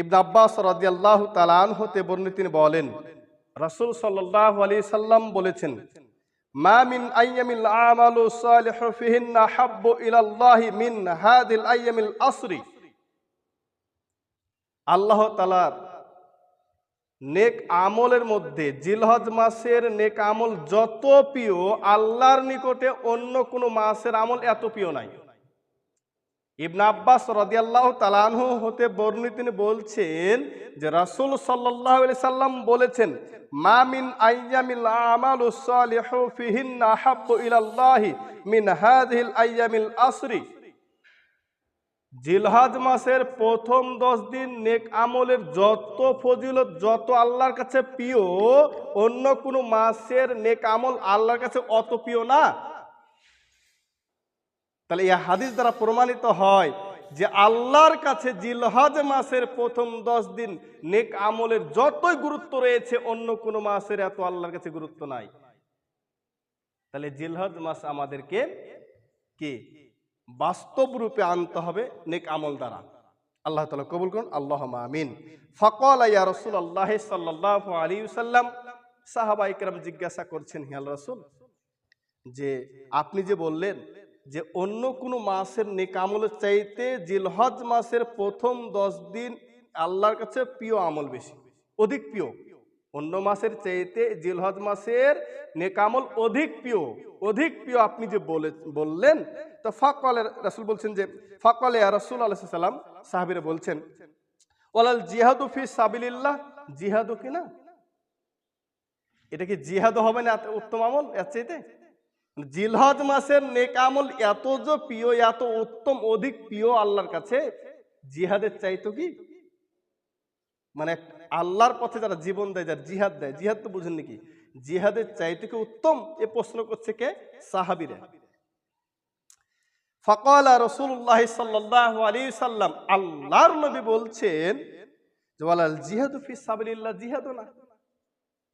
ইবন আব্বাস রাদিয়াল্লাহু তালান হতে বর্ণিত তিনি বলেন, রাসূল সাল্লাল্লাহু আলাইহি সাল্লাম বলেছেন, মা মিন আইয়ামিল আমালু সালিহু ফিহিন্না হাব্বু ইলাল্লাহি মিন হাদিল আইয়ামিল আসরি। আল্লাহ তাআলার নেক আমলের মধ্যে জিলহজ মাসের নেক আমল যত প্রিয়, আল্লাহর নিকটে অন্য কোনো মাসের আমল এত প্রিয় নাই। ইবন আব্বাস রদিয়াল্লাহ তালানহু হতে বর্ণিত তিনি বলছেন যে রাসূল আলাইহি সাল্লাম বলেছেন, মা মিন আইয়ামিল আমালু সালিহু ফিহিন্না ইলাল্লাহি মিন হাযিহিল আইয়ামিল আসরি। জিলহাজ মাসের প্রথম দশ দিন নেক আমলের যত ফজিলত, যত আল্লাহর কাছে প্রিয়, অন্য কোনো মাসের নেক আমল আল্লাহর কাছে অত প্রিয় না। তাহলে এই হাদিস দ্বারা প্রমাণিত হয় যে আল্লাহর কাছে জিলহজ মাসের প্রথম দশ দিন নেক আমলের যতই গুরুত্ব রয়েছে, অন্য কোনো মাসের এত আল্লাহর কাছে গুরুত্ব নাই। তাহলে জিলহজ মাস আমাদেরকে কে? বাস্তব রূপে আনতে হবে নেক আমল দ্বারা। আল্লাহ তালা কবুল করুন আল্লাহ আমিন। ফকল আয়া রসুল আল্লাহ সাল্লাহ আলী সাল্লাম সাহাবা ইকরাম জিজ্ঞাসা করছেন হিয়াল রসুল, যে আপনি যে বললেন যে অন্য কোনো মাসের নেক আমলের চাইতে জিলহজ মাসের প্রথম দশ দিন আল্লাহর কাছে প্রিয় আমল বেশি, অধিক প্রিয়। অন্য মাসের চাইতে জিলহজ মাসের নেকামল অধিক প্রিয় অধিক প্রিয় আপনি যে বলে, বললেন, তো ফাকলে রাসুল বলছেন যে, ফাকলে রাসুল আলাইসাল্লাম সাহাবিরা বলছেন ওলাল জিহাদু ফি সাবিলিল্লাহ, জিহাদু কিনা এটা কি জিহাদ হবে না উত্তম আমল এর চাইতে? জিলহজ মাসের নেকামল এত যে প্রিয়, এত উত্তম, অধিক প্রিয় আল্লাহর কাছে, জিহাদের চাইতো কি? মানে আল্লাহর পথে যারা জীবন দেয়, যারা জিহাদ দেয়, জিহাদ তো বুঝেন নাকি জিহাদের চাইতে কি উত্তম? এ প্রশ্ন করছে কে? সাহাবিরা। ফকলা রসুল্লাহ সাল্লাহ আলী সাল্লাম, আল্লাহর নবী বলছেন জিহাদু জিহাদও না।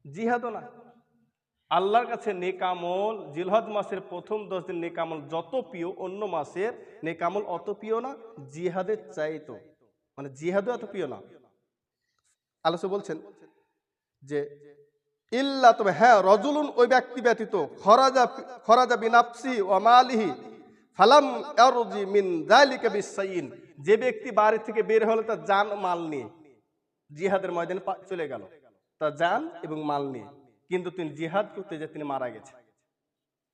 জিহাদও না। আল্লাহর কাছে নেকামল, জিলহজ মাসের প্রথম দশ দিন নেকামল যত প্রিয়, অন্য মাসের নেকামল অত প্রিয় না, জিহাদের চাইতো। মানে জিহাদও এত প্রিয় না। আলোচনা বলছেন যে, ইল্লা তবে হ্যাঁ রজুলুন ওই ব্যক্তি ব্যতীত, খরাজা খরাজা বিনাপসি ও মালিহি ফালাম ইয়ারজি মিন যালিকা বিসাইন। যে ব্যক্তি বাড়ি থেকে বের হলো, তার জান, মাল নিয়ে জিহাদের ময়দানে চলে গেল। তার জান এবং মাল নিয়ে। কিন্তু তিনি জিহাদ করতে যে তিনি মারা গেছে।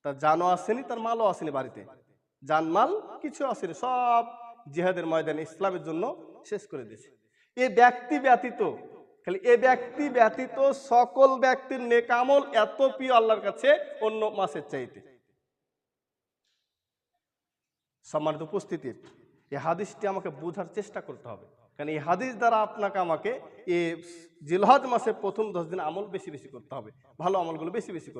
তার জানও আসেনি, তার মালও আসেনি বাড়িতে। জান মাল কিছু আসেনি, সব জিহাদের ময়দানে ইসলামের জন্য শেষ করে দিয়েছে। এ ব্যক্তি ব্যতীত, খালি এ ব্যক্তি ব্যতীত সকল ব্যক্তির নেকামল এত প্রিয় আল্লাহর কাছে অন্য মাসের চাইতে। সম্মানিত উপস্থিতির এই হাদিসটি আমাকে বোঝার চেষ্টা করতে হবে। কারণ এই হাদিস দ্বারা আপনাকে আমাকে এ জিলহজ মাসের প্রথম দশ দিন আমল বেশি বেশি করতে হবে, ভালো আমলগুলো বেশি বেশি করতে